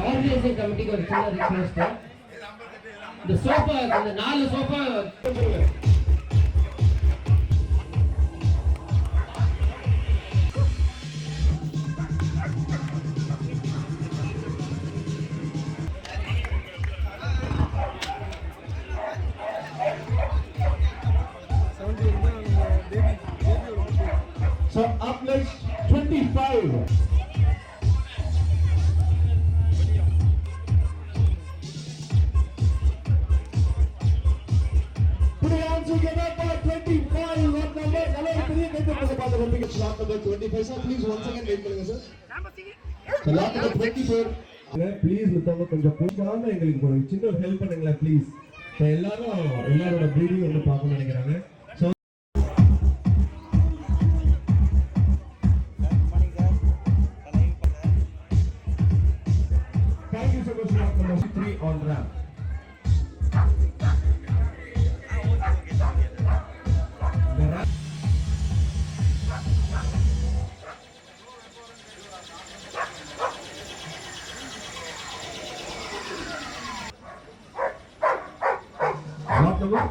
Organising கமிட்டிக்கு ஒரு சின்ன request இந்த சோஃபா இந்த நாலு sofa So up next, 25. Please மித்தவங்க கொஞ்சம் கூப்பிடாம எங்களுக்கு ஒரு சின்ன ஹெல்ப் பண்ணுங்களேன் ப்ளீஸ் எல்லாரும் எல்லாரோட ப்ரீடிங் வந்து பார்க்கணும்னு Lot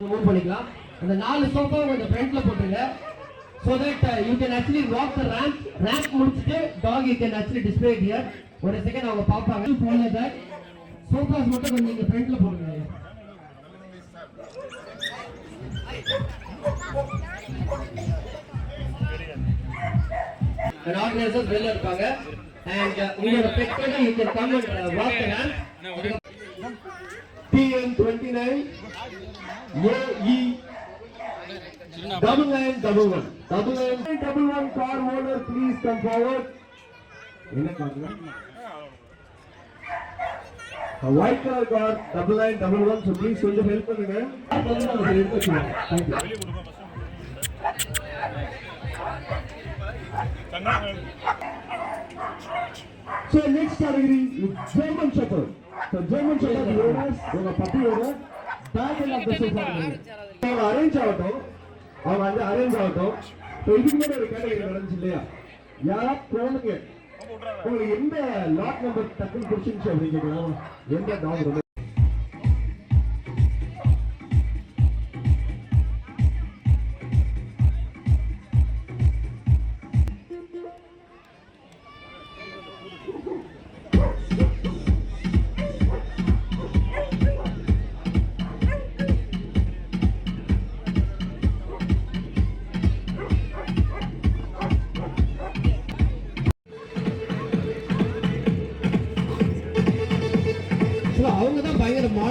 மூவ் பண்ணிக்கலாம். அந்த நாலு சோஃபா கொஞ்சம் ஃப்ரண்ட்ல போட்டுருங்க. So that you can actually walk the ramp ramp முடிச்சுட்டு dog you can actually display here ஒரு செகண்ட் அவங்க பார்ப்பாங்க. போன தட் சோஃபாஸ் மட்டும் கொஞ்சம் நீங்க ஃப்ரண்ட்ல போட்டுருங்க And organizers வெளில இருப்பாங்க and uh, உங்களோட பெட்டோட you can come and walk the ramp TN 29 AE double nine double one double nine double one car owner please come forward என்ன காருங்க white colour car double nine double one so please கொஞ்சம் help பண்ணுங்க எடுத்து வச்சுருங்க thank you So next category is German Shepherd. So German Shepherd owners, உங்க பட்டியோட owner, back end of the sofa. அவங்க arrange ஆகட்டும் அவங்க வந்து அரேஞ்ச் ஆகட்டும் ஸோ இதுக்கு முன்னாடி ஒரு கேட்டகரி நடந்துச்சு இல்லையா? யாரா போனுங்க? உங்களுக்கு எந்த லாட் நம்பர் டக்குன்னு பிடிச்சிருந்துச்சு அப்படின்னு கேட்கலாம் எந்த டாக் ரொம்ப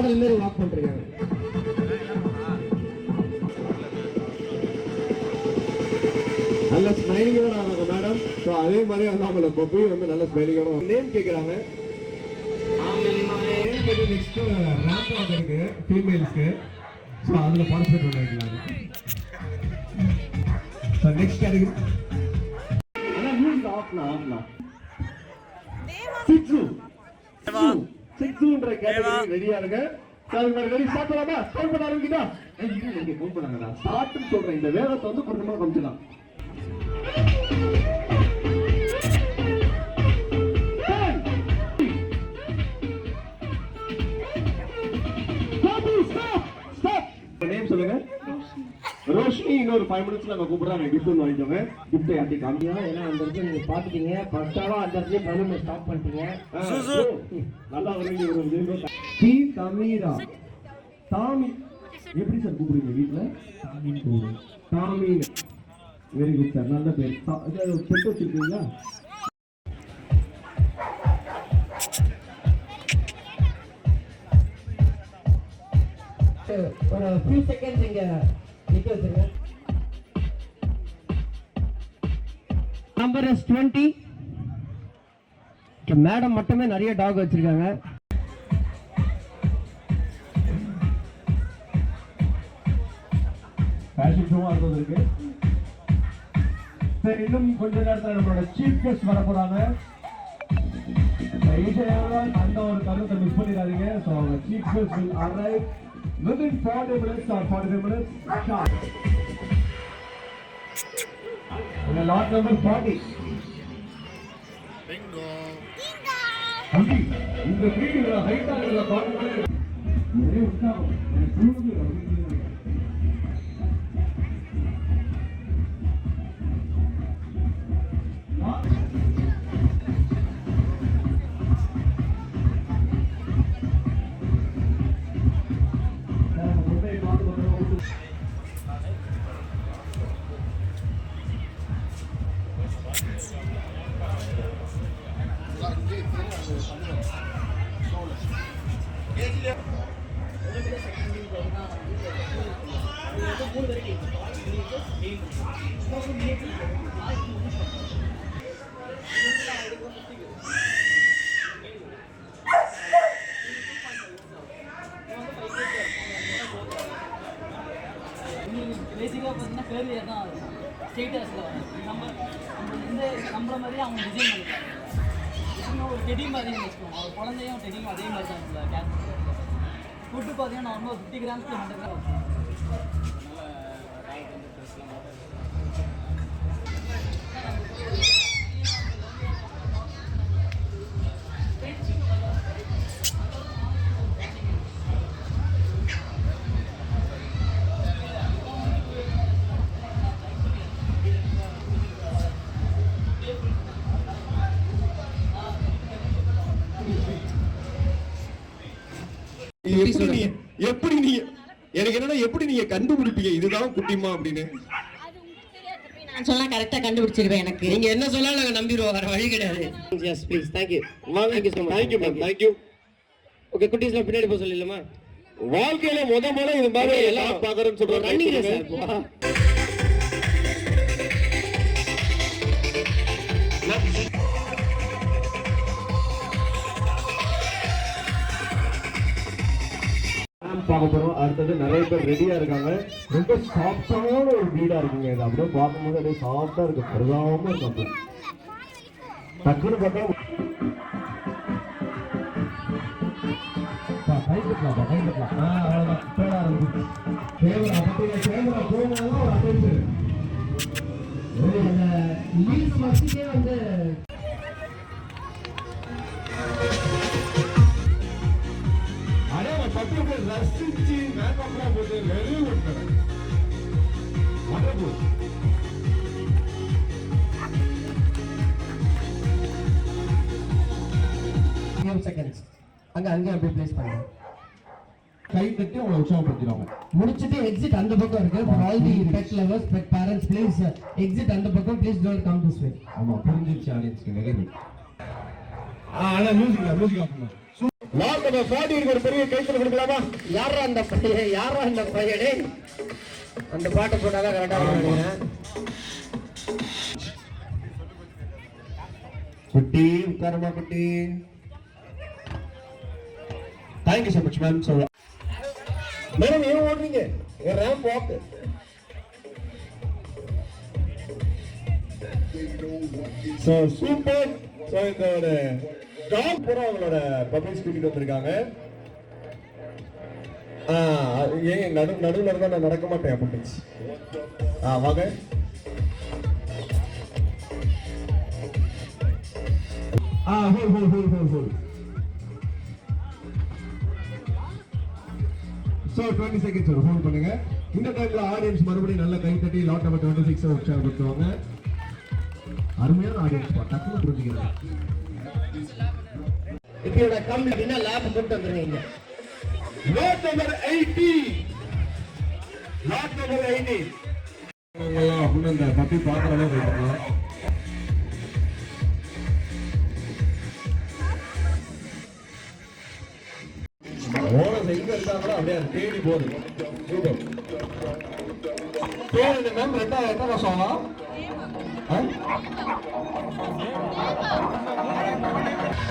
மாடல் மாதிரி வாக் பண்றாங்க. நல்ல ஸ்மைலிங்கோட ஆனாங்க மேடம் ஸோ அதே மாதிரி வந்து அவங்கள பப்பி வந்து நல்ல ஸ்மைலிங்கோட நேம் கேட்குறாங்க நெக்ஸ்ட் ரேம்ப் வாக் இருக்கு ஃபீமேல்ஸ்க்கு ஸோ அதில் பார்ட்டிசிபேட் பண்ணிருக்கலாம் ஸோ நெக்ஸ்ட் கேட்டகரி ஆனால் மியூசிக் ஆஃப்னா ஆஃப்னா சிக்ஸு சிக்ஸுன்ற கேட்டகரி ரெடியா இருங்க ஸ்டார்ட் பண்ண ஆரம்பிக்கிட்டா சொல்றேன். இந்த வேகத்தை வந்து கொஞ்சமா கொஞ்சலாம் இன்னொரு ஃபைவ் மினிட்ஸ்ல நம்ம கூப்பிடுறாங்க கிஃப்ட் வாங்கிக்கோங்க கிஃப்ட் யார்ட்டி காமியா ஏன்னா அந்த இடத்துல நீங்க பாத்துட்டீங்க. பத்தாலும் அந்த இடத்துல பலூன் ஸ்டாப் பண்ணிட்டீங்க. நல்லா வருவீங்க ஒரு. டி தமிரா. தாமி. எப்படி சார் கூப்பிடுவீங்க வீட்ல தாமின்னு கூப்பிடுவோம் தாமி வெரி குட் சார் நல்ல பேர். பெட்டு வச்சிருக்கீங்களா? ஒரு ஃபியூ செகண்ட்ஸ் இங்க நிக்க வச்சிருங்க. நம்பர் இஸ் டுவெண்ட்டி மேடம் மட்டுமே நிறைய டாக் வச்சிருக்காங்க. இன்னும் கொஞ்ச நேரத்தில் நம்மளோட சீஃப் கெஸ்ட் வர போறாங்க. அந்த ஒரு கருத்தை மிஸ் பண்ணிடாதீங்க. ஸோ அவங்க chief guest will arrive within 40 minutes or 45 minutes. Sharp. In a lot number 40. தம்பி, இந்த வீடியோல ஹைட்டா இருக்கிற பாட்டுகளே ஒரே உற்சாகம். எனக்கு தூங்குது அப்படின்னு பார்த்தீங்கன்னா கேர்லியாக தான் இருக்கும் ஸ்டேட்டஸில் வரும் நம்ம நம்ம இந்த நம்மள மாதிரியே அவங்க டிசைன் பண்ணிக்கலாம் ஒரு டெடி மாதிரி வச்சுக்கோங்க. அவர் குழந்தையும் டெடியும் அதே மாதிரி தான் இருக்குல்ல கேட் ஃபுட்டு பார்த்தீங்கன்னா நார்மலாக ஃபிஃப்டி கிராம்ஸ் ஹண்ட்ரட் கிராம் எப்படி நீ எப்படி நீ எனக்கு என்னன்னா எப்படி நீங்க கண்டுபிடிப்பீங்க இதுதான் குட்டிமா அப்படின்னு. நான் சொன்னா கரெக்டா கண்டுபிடிச்சிருவேன் எனக்கு. நீங்க என்ன சொன்னாலும் நாங்க நம்பிடுவோம் வேற வழி கிடையாது. Yes please thank you thank you so much thank you ma'am thank you okay குட்டீஸ்ல பின்னாடி போக சொல்லிடலாமா? வாழ்க்கையில முத முத இது மாதிரி எல்லாம் பாக்குறேன்னு சொல்றாங்க. ரன்னிங் சார் பார்க்க போகிறோம் அடுத்தது நிறைய பேர் ரெடியாக இருக்காங்க. ரொம்ப சாஃப்டான ஒரு வீடா இருக்குங்க. இது அப்படியே பார்க்கும்போது அப்படியே சாஃப்டாக இருக்கு. பருதாம இருக்கும் டக்குன்னு பார்த்தா வந்து ரசிச்சு போட்டு very good madam. Wonderful. Seconds அங்க அங்க அப்படியே ப்ளேஸ் பண்ணுங்க கை தட்டி உங்களை உற்சாகப்படுத்திடுவாங்க. முடிச்சிட்டு எக்ஸிட் அந்த பக்கம் இருக்கு. For all the pet lovers pet parents please exit அந்த பக்கம். Please don't come this way ஆமா புரிஞ்சிருச்சு ஆடியன்ஸ்க்கு வெரி குட் ஆனா மியூசிக் மியூசிக் ஆஃப் நம்ம ஒரு பெரிய கைத்தல் கொடுக்கலாமா? யாரா அந்த பையன்? யாரா அந்த பையன்? அந்த பாட்டை போட்டாதான் கரெக்டா நினைக்கிறேன். குட்டி உட்காரமா குட்டி. Thank you so much ma'am சொல்ல மேடம் ஏன் ஓடுறீங்க? ரேம்ப் வாக்கு ஸோ சூப்பர் ஸோ இந்த ஒரு டாக் பூரா அவங்களோட பப்ளிக் ஸ்பீக்கிங் வந்திருக்காங்க. ஆ, ஏன் நடு நடுவில் இருந்தால் நான் நடக்க மாட்டேன் பப்ளிக்ஸ் ஆ வாங்க. ஆ hold hold hold hold hold so twenty seconds ஒரு ஹோல்ட் பண்ணுங்க. இந்த டைம்ல ஆடியன்ஸ் மறுபடியும் நல்ல கை தட்டி லாட் நம்பர் டுவெண்ட்டி சிக்ஸ் உற்சாகப்படுத்துவாங்க அருமையான ஆடியன்ஸ் டக்குனு புரிஞ்சுக்கிறேன் இப்படியோட கம் அப்படின்னா லேப் கொண்டு வந்துருங்க lot number eighty lot number eighty அப்படின்னு இந்த பார்க்குற அளவுக்கு எங்க இருந்தாங்களோ அப்படியே தேடி போகுது. மேம் ரெண்டாயிரம் எத்தனை வருஷம்? So there ஆகும்?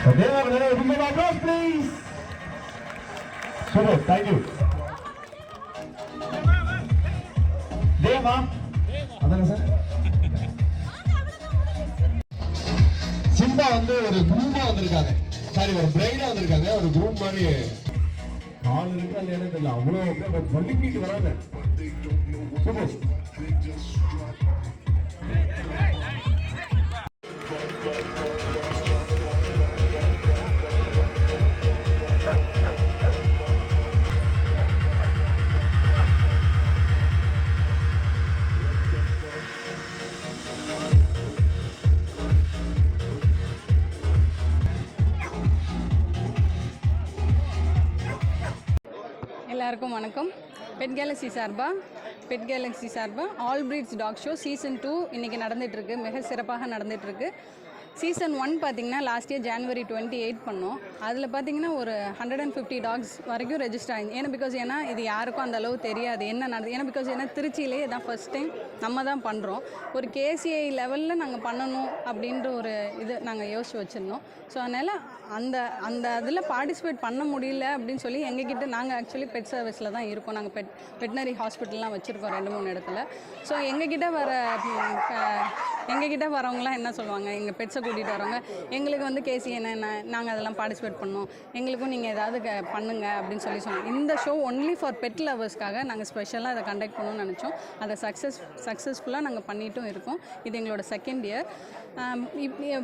ஆ? தேவர்களே ரொம்ப applause, please. Super, thank you. தேவா அதானே சார் சிம்பா வந்து ஒரு குரூப்பா வந்திருக்காங்க சாரி ஒரு பிரைடா வந்திருக்காங்க ஒரு குரூப் மாதிரி ஆள் இருக்கா இல்லையானு தெரியல அவ்வளோ வலிக்கிட்டு வராங்க எல்லாருக்கும் வணக்கம். பெட் கேலக்ஸி சார்பாக பெட் கேலக்ஸி சார்பாக all breeds dog show season two இன்றைக்கி நடந்துகிட்ருக்கு மிக சிறப்பாக நடந்துகிட்ருக்கு சீசன் ஒன் பார்த்தீங்கன்னா last year January twenty eight பண்ணோம். அதில் பார்த்தீங்கன்னா ஒரு ஹண்ட்ரட் அண்ட் ஃபிஃப்டி டாக்ஸ் வரைக்கும் ரெஜிஸ்டர் ஆயிடுச்சு ஏன்னா பிகாஸ் ஏன்னா இது யாருக்கும் அந்த அளவு தெரியாது. என்ன நடக்குது ஏன்னா பிகாஸ் ஏன்னா திருச்சியிலே தான் ஃபர்ஸ்ட் டைம் நம்ம தான் பண்ணுறோம் ஒரு கேசிஐ லெவலில் நாங்கள் பண்ணணும் அப்படின்ற ஒரு இது நாங்கள் யோசிச்சு வச்சுருந்தோம். ஸோ அதனால் அந்த அந்த இதில் பார்ட்டிசிபேட் பண்ண முடியல அப்படின்னு சொல்லி எங்ககிட்ட நாங்கள் ஆக்சுவலி பெட் சர்வீஸில் தான் இருக்கோம். நாங்கள் பெட் வெட்டினரி ஹாஸ்பிட்டல்லாம் வச்சுருக்கோம் ரெண்டு மூணு இடத்துல. ஸோ எங்ககிட்ட வர எங்ககிட்ட வரவங்களாம் என்ன சொல்லுவாங்க? எங்கள் பெட்ஸை கூட்டிகிட்டு வரவங்க எங்களுக்கு வந்து கேசி என்ன? நாங்கள் அதெல்லாம் பார்ட்டிசிபேட் பண்ணோம். எங்களுக்கும் நீங்கள் ஏதாவது க- பண்ணுங்க அப்படின்னு சொல்லி சொன்னாங்க இந்த ஷோ ஒன்லி ஃபார் பெட் லவர்ஸ்க்காக நாங்கள் ஸ்பெஷலாக அதை கண்டக்ட் பண்ணணும்னு நினச்சோம். அதை சக்ஸஸ் சக்ஸஸ்ஃபுல்லாக நாங்கள் பண்ணிட்டும் இருக்கோம். இது எங்களோட செகண்ட் இயர்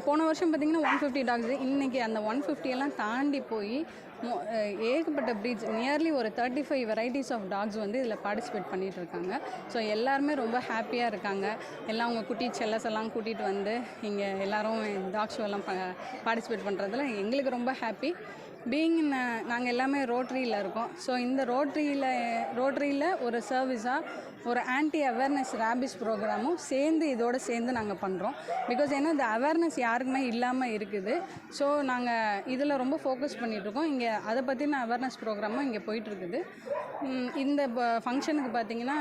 போன வருஷம் பார்த்திங்கன்னா ஒன் ஃபிஃப்டி டாக்ஸ் இன்றைக்கி அந்த ஒன் ஃபிஃப்டியெல்லாம் தாண்டி போய் ஏகப்பட்ட ப்ரீட்ஸ் நியர்லி ஒரு thirty five varieties of dogs வந்து இதில் பார்ட்டிசிபேட் பண்ணிட்டு இருக்காங்க. ஸோ எல்லாருமே ரொம்ப ஹாப்பியாக இருக்காங்க. எல்லாம் அவங்க குட்டி செல்லஸ் எல்லாம் கூட்டிகிட்டு வந்து இங்கே எல்லோரும் டாக் ஷோ எல்லாம் பார்ட்டிசிபேட் பண்ணுறதுல எங்களுக்கு ரொம்ப ஹாப்பி பீயிங் நாங்கள் எல்லாமே ரோட்ரியில் இருக்கோம். ஸோ இந்த ரோட்ரியில் ரோட்ரியில் ஒரு சர்வீஸாக ஒரு ஆன்டி அவேர்னஸ் ரேபிஸ் ப்ரோக்ராமும் சேர்ந்து இதோட சேர்ந்து நாங்கள் பண்ணுறோம் பிகாஸ் ஏன்னா இந்த அவேர்னஸ் யாருக்குமே இல்லாமல் இருக்குது. ஸோ நாங்கள் இதில் ரொம்ப ஃபோக்கஸ் பண்ணிகிட்ருக்கோம் இங்கே அதை பற்றின அவேர்னஸ் ப்ரோக்ராமும் இங்கே போயிட்டுருக்குது இந்த ஃபங்க்ஷனுக்கு பார்த்தீங்கன்னா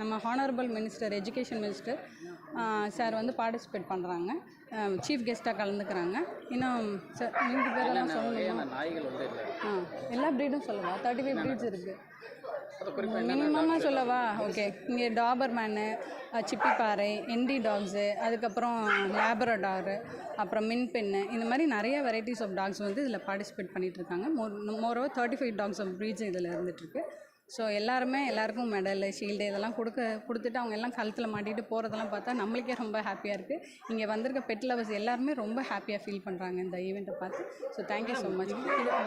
நம்ம honourable minister education minister sir வந்து பார்ட்டிசிபேட் பண்ணுறாங்க சீஃப் கெஸ்ட்டாக கலந்துக்கிறாங்க. இன்னும் சார் நீங்கள் பேரெல்லாம் சொல்லணுமா. ஆ எல்லா ப்ரீடும் சொல்லவா? தேர்ட்டி ஃபைவ் ப்ரீட்ஸ் இருக்குது மினிமமாக சொல்லவா? ஓகே இங்கே டாபர்மேனு சிப்பிப்பாறை என்டி டாக்ஸு அதுக்கப்புறம் லேபரடாரு அப்புறம் மின்பென்னு இந்த மாதிரி நிறைய வெரைட்டிஸ் ஆஃப் டாக்ஸ் வந்து இதில் பார்ட்டிசிபேட் பண்ணிட்டு இருக்காங்க. More moreover thirty five dogs of breeds இதில் இருந்துகிட்ருக்கு ஸோ எல்லாருமே எல்லாருக்கும் மெடலு ஷீல்டு இதெல்லாம் கொடுக்க கொடுத்துட்டு அவங்க எல்லாம் கழுத்தில் மாட்டிட்டு போகிறதெல்லாம் பார்த்தா நம்மளுக்கே ரொம்ப ஹாப்பியாக இருக்குது இங்கே வந்திருக்க பெட் லவர்ஸ் எல்லாருமே ரொம்ப ஹாப்பியாக ஃபீல் பண்ணுறாங்க இந்த ஈவெண்ட்டை பார்த்து. ஸோ தேங்க்யூ ஸோ மச்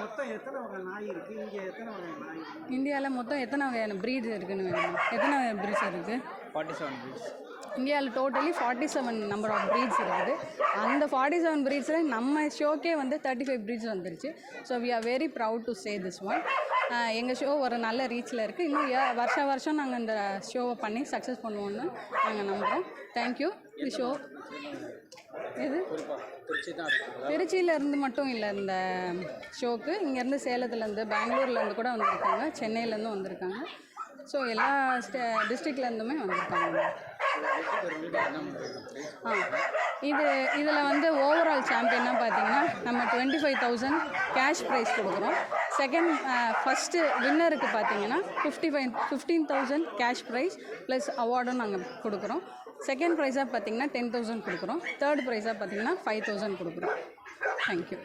மொத்தம் எத்தனை வகை நாய் இருக்கு? இங்க எத்தனை வகை நாய் இருக்கு? இந்தியாவில் மொத்தம் எத்தனை வகையான ப்ரீட்ஸ் இருக்குன்னு வேணும்? எத்தனை ப்ரீட்ஸ் இருக்குது ஃபார்ட்டி செவன் ப்ரீட்ஸ் இந்தியாவில் totally forty seven number of breeds இருக்குது. அந்த ஃபார்ட்டி செவன் ப்ரீட்ஸில் நம்ம ஷோக்கே வந்து தேர்ட்டி ஃபைவ் ப்ரீட்ஸ் வந்துருச்சு. So we are very proud to say this one எங்கள் ஷோ ஒரு நல்ல ரீச்சில் இருக்குது இன்னும் ஏ- வருஷம் வருஷம் நாங்கள் இந்த ஷோவை பண்ணி சக்ஸஸ் பண்ணுவோன்னு நாங்கள் நம்புகிறோம் தேங்க்யூ தி ஷோ எது? திருச்சியிலேருந்து மட்டும் இல்லை இந்த ஷோக்கு இங்கேருந்து சேலத்துலேருந்து பெங்களூர்லேருந்து கூட வந்திருக்காங்க. சென்னையிலேருந்து வந்திருக்காங்க. ஸோ எல்லா ஸ்டே டிஸ்ட்ரிக்ட்லேருந்துமே வந்திருக்காங்க. இது இதில் வந்து ஓவரால் சாம்பியன்னா பார்த்தீங்கன்னா நம்ம twenty five thousand cash prize கொடுக்குறோம் செகண்ட் ஃபஸ்ட்டு வின்னருக்கு பார்த்தீங்கன்னா fifty five fifteen thousand cash prize plus அவார்டும் நாங்கள் கொடுக்குறோம். செகண்ட் ப்ரைஸாக பார்த்தீங்கன்னா டென் தௌசண்ட் கொடுக்குறோம். தேர்ட் ப்ரைஸாக பார்த்தீங்கன்னா ஃபைவ் தௌசண்ட் கொடுக்குறோம். தேங்க்யூ